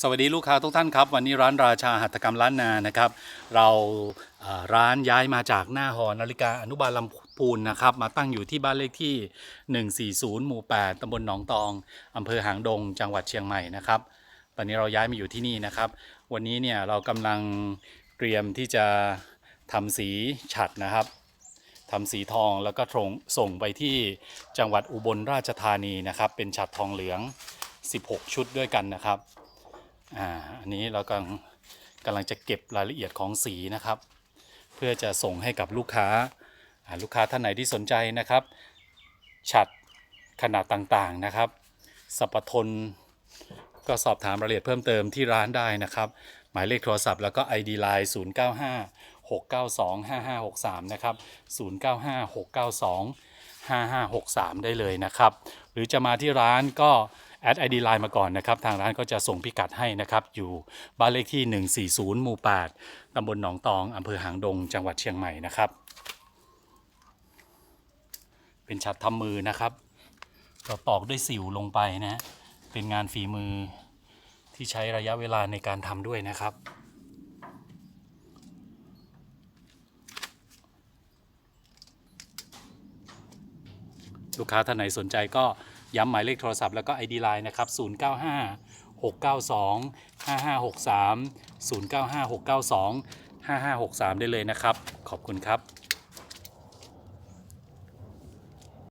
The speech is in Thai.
สวัสดีลูกค้าทุกท่านครับ วันนี้ร้านราชาหัตถกรรมล้านนานะครับ เราร้านย้ายมาจากหน้าหอนาฬิกาอนุบาลลำพูนนะครับ มาตั้งอยู่ที่บ้านเลขที่ 140 หมู่ 8 ตำบลหนองตองอำเภอหางดง จังหวัดเชียงใหม่นะครับ ตอนนี้เราย้ายมาอยู่ที่นี่นะครับ วันนี้เนี่ยเรากำลังเตรียมที่จะทำสีฉัดนะครับทำสีทองแล้วก็ส่งส่งไปที่จังหวัดอุบลราชธานีนะครับ เป็นฉัดทองเหลือง 16 ชุดด้วยกันนะครับ อ่าอันนี้เรากำลังกำลังจะเก็บรายละเอียดของสีนะครับ เพื่อจะส่งให้กับลูกค้าลูกค้าท่านไหนที่สนใจนะครับ ฉัดขนาดต่างๆนะครับสัปทนก็สอบถามรายละเอียดเพิ่มเติมที่ร้านได้นะครับ หมายเลขโทรศัพท์แล้วก็ ID Line 095 692 5563 นะครับ 095 692 5563 ได้เลยนะครับ หรือจะมาที่ร้านก็ แอด ID Line มาก่อนนะครับทางร้านก็จะส่งพิกัดให้นะครับอยู่บ้านเลขที่ 140 หมู่ 8ตำบลหนองตองอำเภอหางดง จังหวัดเชียงใหม่นะครับ เป็นฉัดทำมือนะครับเราตอกด้วยสิวลงไปนะเป็นงานฝีมือที่ใช้ระยะเวลาในการทำด้วยนะครับลูกค้าท่านไหนสนใจก็ ย้ำหมายเลขโทรศัพท์แล้วก็ ID Line นะครับ 095 692 5563 095 692 5563 ได้เลยนะครับ ขอบคุณครับ